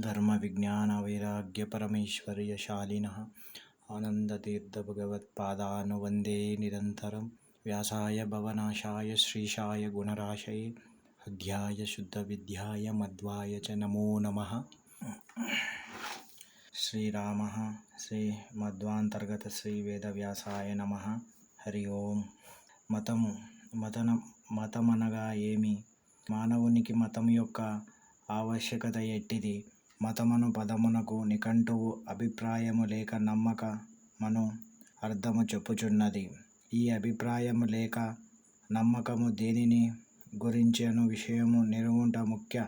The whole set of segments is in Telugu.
धर्मविज्ञानवैराग्यपरमैश्वर्यशालिनः आनन्दतीर्थभगवत्पादान् वन्दे निरन्तरं व्यासाय भवनाशाय श्रीशाय गुणराशये हृद्याय शुद्धविद्याय मध्वाय च नमो नमः శ్రీరామः శ్రీమధ్వాంతర్గత శ్రీ వేదవ్యాసాయ నమ హరి ఓం మతము మతన మతమనగా ఏమి మానవునికి మతం యొక్క ఆవశ్యకత ఎట్టిది మతమును పదమునకు నిఘంటువు అభిప్రాయము లేక నమ్మక మను అర్థము చెప్పుచున్నది. ఈ అభిప్రాయము లేక నమ్మకము దేనిని గురించెను విషయము నెరుగుట ముఖ్య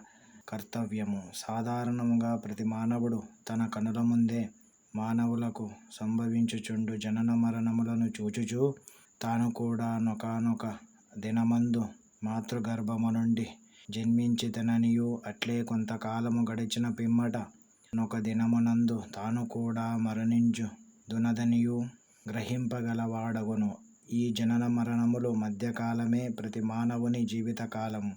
కర్తవ్యము. సాధారణముగా ప్రతి మానవుడు తన కనుల ముందే మానవులకు సంభవించుచుండు జనన మరణములను చూచుచూ తాను కూడా నొకానొక దినమందు మాతృగర్భము నుండి జన్మించితననియు అట్లే కొంతకాలము గడిచిన పిమ్మట నొక దినమునందు తాను కూడా మరణించు దునదనియు గ్రహింపగలవాడగును. ఈ జనన మరణములు మధ్యకాలమే ప్రతి మానవుని జీవితకాలము.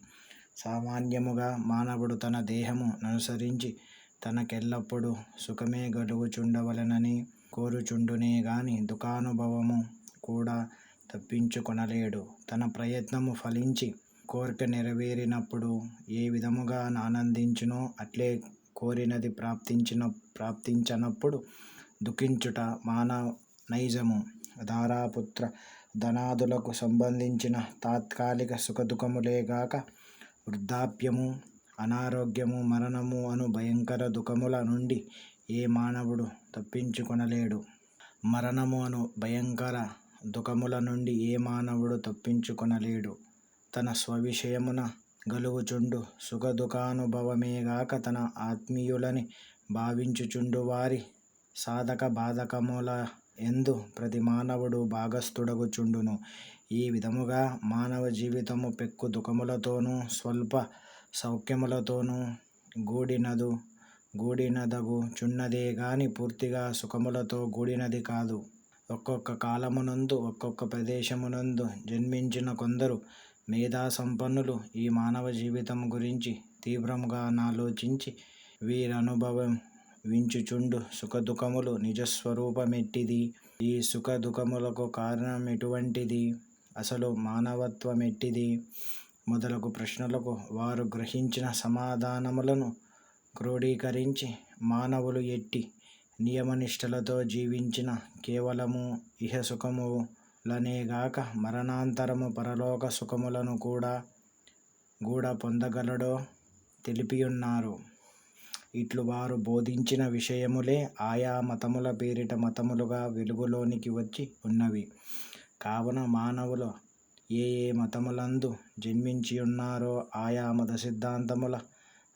సామాన్యముగా మానవుడు తన దేహము అనుసరించి తనకెల్లప్పుడు సుఖమే గలుగుచుండవలెనని కోరుచుండునే గాని దుఃఖానుభవము కూడా తప్పించుకొనలేడు. తన ప్రయత్నము ఫలించి కోరిక నెరవేరినప్పుడు ఏ విధముగా ఆనందించునో అట్లే కోరినది ప్రాప్తించిన ప్రాప్తించనప్పుడు దుఃఖించుట మానవ నైజము. ధారాపుత్ర ధనాదులకు సంబంధించిన తాత్కాలిక సుఖదుఖములేగాక వృద్ధాప్యము అనారోగ్యము మరణము అను భయంకర దుఃఖముల నుండి ఏ మానవుడు తప్పించుకొనలేడు. మరణము అను భయంకర దుఃఖముల నుండి ఏ మానవుడు తప్పించుకొనలేడు. తన స్వవిషయమున గలుగుచుండు. సుఖదుఖానుభవమేగాక తన ఆత్మీయులని భావించుచుండు వారి సాధక బాధకముల ఎందు ప్రతి మానవుడు భాగస్థుడగుచుండును. ఈ విధముగా మానవ జీవితము పెక్కు దుఃఖములతోనూ స్వల్ప సౌఖ్యములతోనూ గూడినదు. గూడినదగు చున్నదే గాని పూర్తిగా సుఖములతో గూడినది కాదు. ఒక్కొక్క కాలమునందు ఒక్కొక్క ప్రదేశమునందు జన్మించిన కొందరు మేధాసంపన్నులు ఈ మానవ జీవితం గురించి తీవ్రముగా నాలోచించి వీరనుభవం వించుచుండు. సుఖదుఖములు నిజస్వరూపమెట్టిది. ఈ సుఖదుఖములకు కారణమెటువంటిది అసలు మానవత్వమెట్టిది? మొదలగు ప్రశ్నలకు వారు గ్రహించిన సమాధానములను క్రోడీకరించి మానవులు ఎట్టి నియమనిష్టలతో జీవించిన కేవలము లనేగాక మరణాంతరము పరలోక సుఖములను కూడా గూడ పొందగలడో తెలిపియున్నారు. ఇట్లు వారు బోధించిన విషయములే ఆయా మతముల పేరిట మతములుగా వెలుగులోనికి వచ్చి ఉన్నవి. కావున మానవులు ఏ ఏ మతములందు జన్మించియున్నారో ఆయా మత సిద్ధాంతముల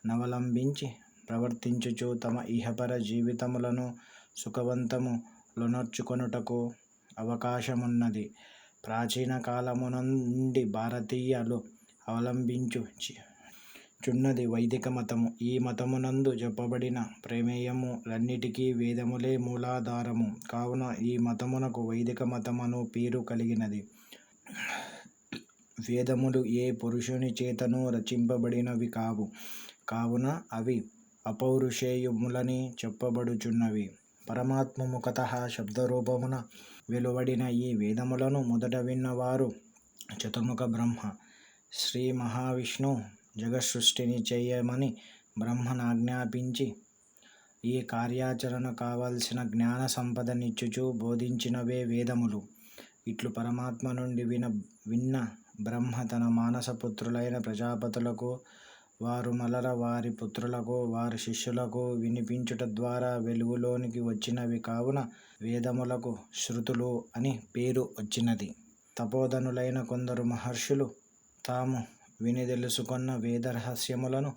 నవలంబించి ప్రవర్తించుచు తమ ఇహపర జీవితములను సుఖవంతము లొనర్చుకొనుటకు అవకాశమున్నది. ప్రాచీన కాలమునుండి భారతీయులు అవలంబించు చున్నది వైదిక మతము. ఈ మతమునందు చెప్పబడిన ప్రమేయములన్నిటికీ వేదములే మూలాధారము. కావున ఈ మతమునకు వైదిక మతమను పేరు కలిగినది. వేదములు ఏ పురుషుని చేతను రచింపబడినవి కావు. కావున అవి అపౌరుషేయములని చెప్పబడుచున్నవి. పరమాత్మ ముఖతః శబ్దరూపమున వెలువడిన ఈ వేదములను మొదట విన్నవారు చతుర్ముఖ బ్రహ్మ. శ్రీ మహావిష్ణు జగసృష్టిని చేయమని బ్రహ్మనాజ్ఞాపించి ఈ కార్యాచరణ కావలసిన జ్ఞాన సంపదనిచ్చుచు బోధించినవే వేదములు. ఇట్లు పరమాత్మ నుండి విన విన్న బ్రహ్మ తన మానసపుత్రులైన ప్రజాపతులకు వారు మరల వారి పుత్రులకు వారి శిష్యులకు వినిపించుట ద్వారా వెలుగులోనికి వచ్చినవి కావున వేదములకు శృతులు అని పేరు వచ్చినది. తపోధనులైన కొందరు మహర్షులు తాము విని తెలుసుకున్న వేద రహస్యములను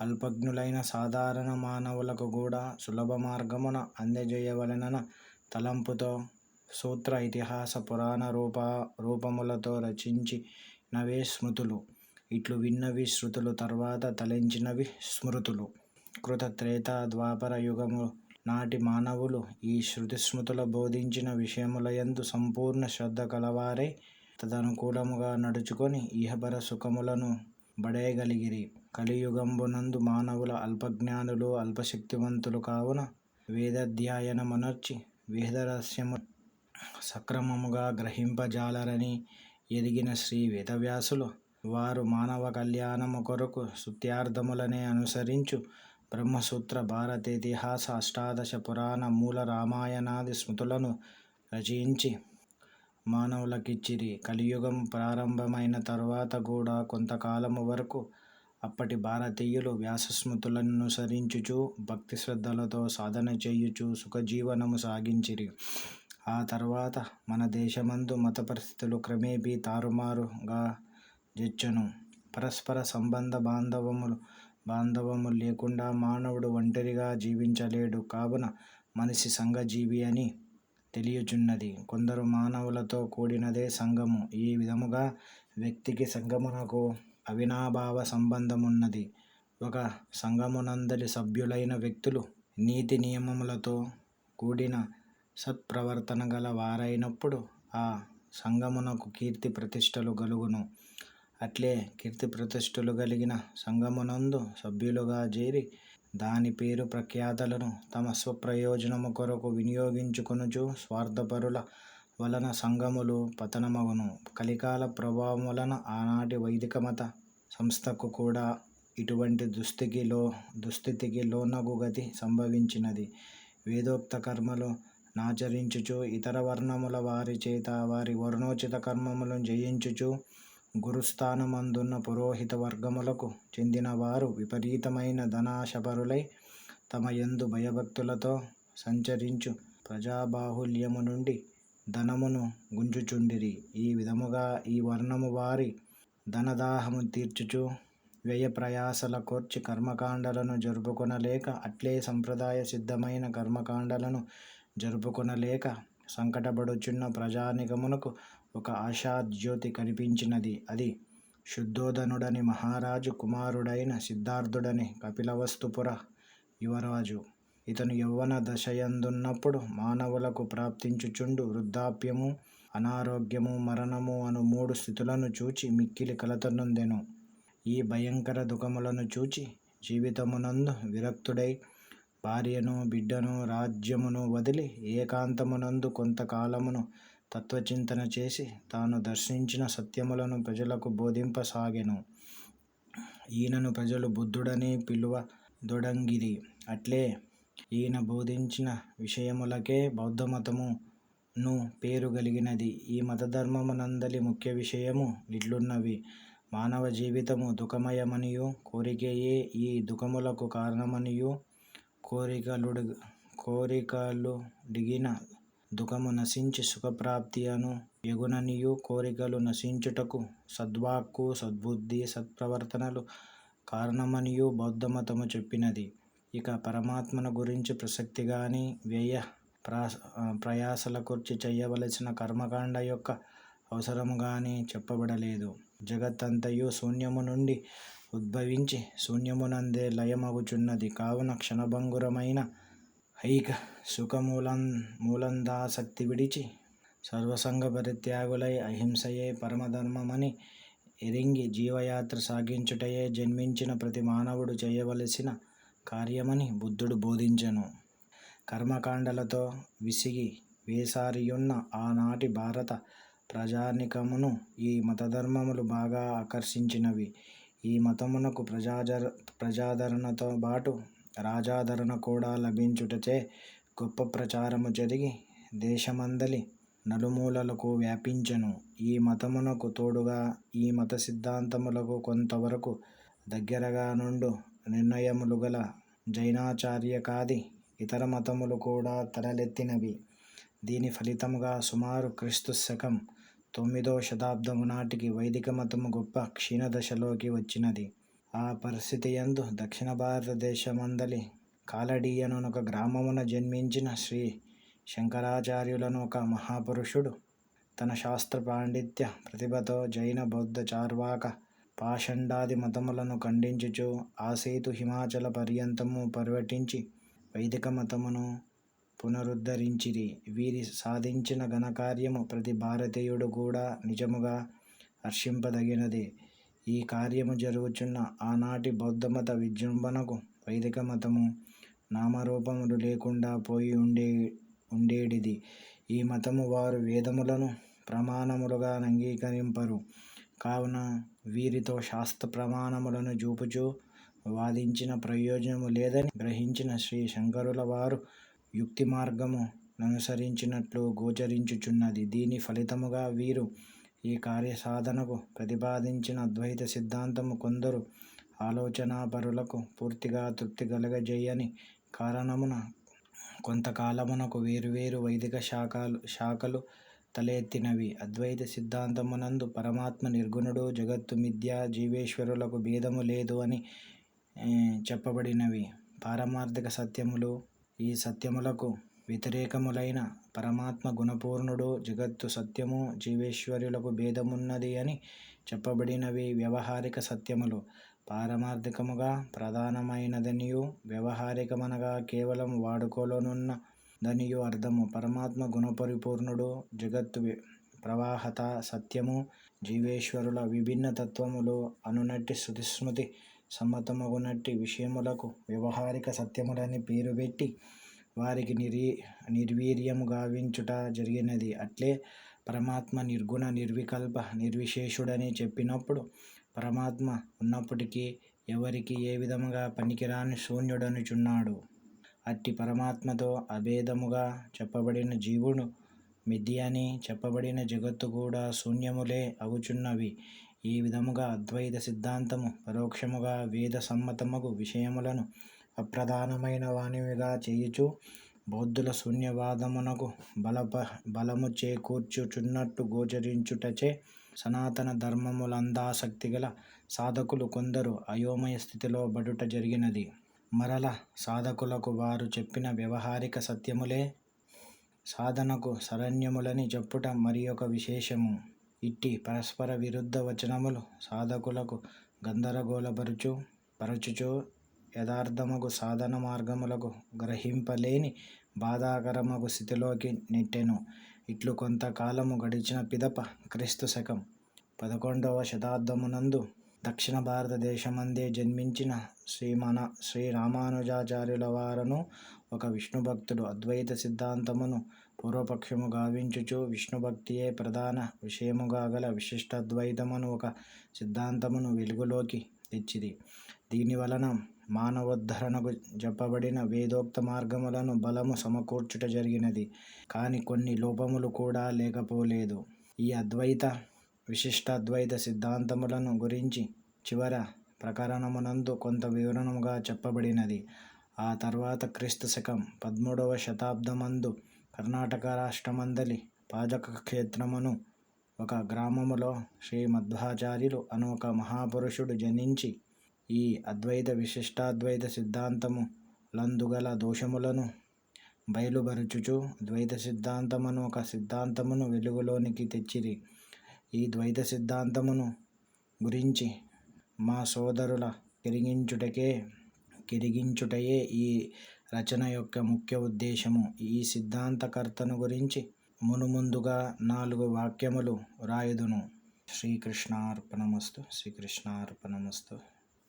అల్పజ్ఞులైన సాధారణ మానవులకు కూడా సులభ మార్గమున అందజేయవలనన తలంపుతో సూత్ర ఇతిహాస పురాణ రూప రూపములతో రచించినవే స్మృతులు ఇట్లు విన్నవి శృతులు తర్వాత తలెంచినవి స్మృతులు. కృత త్రేతా ద్వాపర యుగము నాటి మానవులు ఈ శృతిస్మృతుల బోధించిన విషయములయందు సంపూర్ణ శ్రద్ధ కలవారై తదనుకూలముగా నడుచుకొని ఇహపర సుఖములను బడేయగలిగిరి. కలియుగంబునందు మానవుల అల్పజ్ఞానులు అల్పశక్తివంతులు కావున వేదాధ్యయనమునర్చి వేదరహస్యము సక్రమముగా గ్రహింపజాలరని ఎదిగిన శ్రీ వేదవ్యాసులు వారు మానవ కల్యాణము కొరకు స్తుత్యార్థములనే అనుసరించు. బ్రహ్మసూత్ర భారతేతిహాస అష్టాదశ పురాణ మూల రామాయణాది స్మృతులను రచయించి మానవులకిచ్చిరి. కలియుగం ప్రారంభమైన తరువాత కూడా కొంతకాలము వరకు అప్పటి భారతీయులు వ్యాసస్మృతులననుసరించుచు భక్తి శ్రద్ధలతో సాధన చేయుచు సుఖజీవనము సాగించిరి. ఆ తర్వాత మన దేశమందు మత పరిస్థితులు క్రమేపీ తారుమారుగా జొచ్చెను. పరస్పర సంబంధ బాంధవములు బాంధవము లేకుండా మానవుడు ఒంటరిగా జీవించలేడు. కావున మనిషి సంఘజీవి అని తెలియుచున్నది. కొందరు మానవులతో కూడినదే సంఘము. ఈ విధముగా వ్యక్తికి సంఘమునకు అవినాభావ సంబంధమున్నది. ఒక సంఘమునందరి సభ్యులైన వ్యక్తులు నీతి నియమములతో కూడిన సత్ప్రవర్తన గల వారైనప్పుడు ఆ సంఘమునకు కీర్తి ప్రతిష్టలు గలుగును. అట్లే కీర్తి ప్రతిష్టలు కలిగిన సంఘమునందు సభ్యులుగా చేరి దాని పేరు ప్రఖ్యాతలను తమ స్వప్రయోజనము కొరకు వినియోగించుకొనుచు స్వార్థపరుల వలన సంఘములు పతనమగును. కలికాల ప్రభావం వలన ఆనాటి వైదిక మత సంస్థకు కూడా ఇటువంటి దుస్థితికి లో దుస్థితికి లోనగు గతి సంభవించినది. వేదోక్త కర్మలు నాచరించుచు ఇతర వర్ణముల వారి చేత వారి వర్ణోచిత కర్మములను జయించుచు గురుస్థానమందున్న పురోహిత వర్గములకు చెందినవారు విపరీతమైన ధనాశపరులై తమ యందు భయభక్తులతో సంచరించు ప్రజాబాహుల్యము నుండి ధనమును గుంజుచుండిరి. ఈ విధముగా ఈ వర్ణము వారి ధనదాహము తీర్చుచు వ్యయ ప్రయాసల కోర్చి కర్మకాండలను జరుపుకొనలేక అట్లే సంప్రదాయ సిద్ధమైన కర్మకాండలను జరుపుకొనలేక సంకటపడుచున్న ప్రజానికమునకు ఒక ఆశాజ్యోతి కనిపించినది. అది శుద్ధోదనుడని మహారాజు కుమారుడైన సిద్ధార్థుడని కపిలవస్తుపుర యువరాజు. ఇతను యౌవన దశయందున్నప్పుడు మానవులకు ప్రాప్తించుచుండు వృద్ధాప్యము అనారోగ్యము మరణము అను మూడు స్థితులను చూచి మిక్కిలి కలతనుందెను. ఈ భయంకర దుఃఖములను చూచి జీవితమునందు విరక్తుడై భార్యను బిడ్డను రాజ్యమును వదిలి ఏకాంతమునందు కొంతకాలమును తత్వచింతన చేసి తాను దర్శించిన సత్యములను ప్రజలకు బోధింపసాగెను. ఈయనను ప్రజలు బుద్ధుడని పిలువ దొడంగిరి అట్లే ఈయన బోధించిన విషయములకే బౌద్ధమతమును పేరు కలిగినది ఈ మతధర్మమునందలి ముఖ్య విషయము ఇట్లున్నవి మానవ జీవితము దుఃఖమయమనియు కోరికయే ఈ దుఃఖములకు కారణమనియు కోరికలుడు దిగిన దుఃఖము నశించి సుఖప్రాప్తియను యగుననియు కోరికలు నశించుటకు సద్వాక్కు సద్బుద్ధి సత్ప్రవర్తనలు కారణమనియు బౌద్ధమతము చెప్పినది. ఇక పరమాత్మను గురించి ప్రసక్తి గాని వ్యయ ప్రా ప్రయాసల కూర్చి చేయవలసిన కర్మకాండ యొక్క అవసరము గాని చెప్పబడలేదు. జగత్తంతయు శూన్యము నుండి ఉద్భవించి శూన్యమునందే లయమగుచున్నది. కావున క్షణభంగురమైన ఐక సుఖమూలం మూలందాసక్తి విడిచి సర్వసంగ పరిత్యాగులై అహింసయే పరమధర్మమని ఎరింగి జీవయాత్ర సాగించుటయే జన్మించిన ప్రతి మానవుడు చేయవలసిన కార్యమని బుద్ధుడు బోధించెను. కర్మకాండలతో విసిగి వేసారియున్న ఆనాటి భారత ప్రజానికమును ఈ మతధర్మములు బాగా ఆకర్షించినవి. ఈ మతమునకు ప్రజాజర ప్రజాదరణతో పాటు రాజాదరణ కూడా లభించుటచే గొప్ప ప్రచారము జరిగి దేశమందలి నలుమూలలకు వ్యాపించెను. ఈ మతమునకు తోడుగా ఈ మత సిద్ధాంతములకు కొంతవరకు దగ్గరగా నుండు నిర్ణయములు గల జైనాచార్యకాది ఇతర మతములు కూడా తలలెత్తినవి. దీని ఫలితముగా సుమారు క్రీస్తు శకం తొమ్మిదో శతాబ్దము నాటికి వైదిక మతము గొప్ప క్షీణదశలోకి వచ్చినది. ఆ పరిస్థితి యందు దక్షిణ భారతదేశమందలి కాలడీయనునొక గ్రామమున జన్మించిన శ్రీ శంకరాచార్యులను ఒక మహాపురుషుడు. తన శాస్త్ర పాండిత్య ప్రతిభతో జైన బౌద్ధ చార్వాక పాషండాది మతములను ఖండించుచు ఆసేతు హిమాచల పర్యంతము పర్యటించి వైదిక మతమును పునరుద్ధరించిరి. వీరి సాధించిన ఘనకార్యము ప్రతి భారతీయుడు కూడా నిజముగా హర్షింపదగినది. ఈ కార్యము జరుగుచున్న ఆనాటి బౌద్ధమత విజృంభణకు వైదిక మతము నామరూపములు లేకుండా పోయి ఉండే ఉండేటిది ఈ మతము వారు వేదములను ప్రమాణములుగా అంగీకరింపరు. కావున వీరితో శాస్త్ర ప్రమాణములను చూపుచూ వాదించిన ప్రయోజనము లేదని గ్రహించిన శ్రీ శంకరుల వారు యుక్తి మార్గము అనుసరించినట్లు గోచరించుచున్నది. దీని ఫలితముగా వీరు ఈ కార్యసాధనకు ప్రతిపాదించిన అద్వైత సిద్ధాంతము కొందరు ఆలోచనాపరులకు పూర్తిగా తృప్తి కలగజేయని కారణమున కొంతకాలమునకు వేరువేరు వైదిక శాఖలు శాఖలు తలెత్తినవి. అద్వైత సిద్ధాంతమునందు పరమాత్మ నిర్గుణుడు, జగత్తు మిథ్య, జీవేశ్వరులకు భేదము లేదు అని చెప్పబడినవి పారమార్థిక సత్యములు. ఈ సత్యములకు వ్యతిరేకములైన పరమాత్మ గుణపూర్ణుడు, జగత్తు సత్యము, జీవేశ్వరులకు భేదమున్నది అని చెప్పబడినవి వ్యవహారిక సత్యములు. పారమార్థికముగా ప్రధానమైనదనియు వ్యవహారికమనగా కేవలం వాడుకలోనున్న దనియు అర్థము. పరమాత్మ గుణపరిపూర్ణుడు, జగత్తు ప్రవాహత సత్యము, జీవేశ్వరుల విభిన్న తత్వములు అనునట్టి శృతిస్మృతి సమ్మతమగునట్టి విషయములకు వ్యవహారిక సత్యములని పేరు పెట్టి వారికి నిర్వీర్యము గావించుట జరిగినది. అట్లే పరమాత్మ నిర్గుణ, నిర్వికల్ప, నిర్విశేషుడని చెప్పినప్పుడు పరమాత్మ ఉన్నప్పటికీ ఎవరికి ఏ విధముగా పనికిరాని శూన్యుడనుచున్నాడు. అట్టి పరమాత్మతో అభేదముగా చెప్పబడిన జీవుడు మిథ్యని చెప్పబడిన జగత్తు కూడా శూన్యములే అవుచున్నవి ఈ విధముగా అద్వైత సిద్ధాంతము పరోక్షముగా వేద సమ్మతమగు విషయములను అప్రధానమైన వానివిగా చేయుచు బౌద్ధుల శూన్యవాదమునకు బలప బలము చేకూర్చుచున్నట్టు గోచరించుటచే సనాతన ధర్మములందాసక్తిగల సాధకులు కొందరు అయోమయ స్థితిలో బడుట జరిగినది. మరల సాధకులకు వారు చెప్పిన వ్యవహారిక సత్యములే సాధనకు శరణ్యములని చెప్పుట మరియొక విశేషము. ఇట్టి పరస్పర విరుద్ధ వచనములు సాధకులకు గందరగోళపరుచు పరచుచు యథార్థమగు సాధన మార్గములకు గ్రహింపలేని బాధాకరమగు స్థితిలోకి నెట్టెను. ఇట్లు కొంతకాలము గడిచిన పిదప క్రీస్తు శకం పదకొండవ శతాబ్దమునందు దక్షిణ భారతదేశమందే జన్మించిన శ్రీమన శ్రీ రామానుజాచార్యుల వారను ఒక విష్ణుభక్తుడు అద్వైత సిద్ధాంతమును పూర్వపక్షము గావించుచు విష్ణుభక్తియే ప్రధాన విషయముగా గల విశిష్టాద్వైతమను ఒక సిద్ధాంతమును వెలుగులోకి తెచ్చిది దీని వలన మానవోద్ధరణకు చెప్పబడిన వేదోక్త మార్గములను బలము సమకూర్చుట జరిగినది. కాని కొన్ని లోపములు కూడా లేకపోలేదు. ఈ అద్వైత, విశిష్టాద్వైత సిద్ధాంతములను గురించి చివర ప్రకరణమునందు కొంత వివరణముగా చెప్పబడినది. ఆ తర్వాత క్రీస్తు శకం పదమూడవ శతాబ్దమందు కర్ణాటక రాష్ట్రమందలి పాజక క్షేత్రమును ఒక గ్రామములో శ్రీమధ్వాచార్యులు అను ఒక మహాపురుషుడు జనించి ఈ అద్వైత విశిష్టాద్వైత సిద్ధాంతము లందుగల దోషములను బయలుబరచుచు ద్వైత సిద్ధాంతమును ఒక సిద్ధాంతమును వెలుగులోనికి తెచ్చిరి. ఈ ద్వైత సిద్ధాంతమును గురించి మా సోదరుల కెరిగించుటయే ఈ రచన యొక్క ముఖ్య ఉద్దేశము. ఈ సిద్ధాంతకర్తను గురించి మునుముందుగా నాలుగు వాక్యములు వ్రాయుదును. శ్రీకృష్ణార్పణమస్తు శ్రీకృష్ణార్పణమస్తు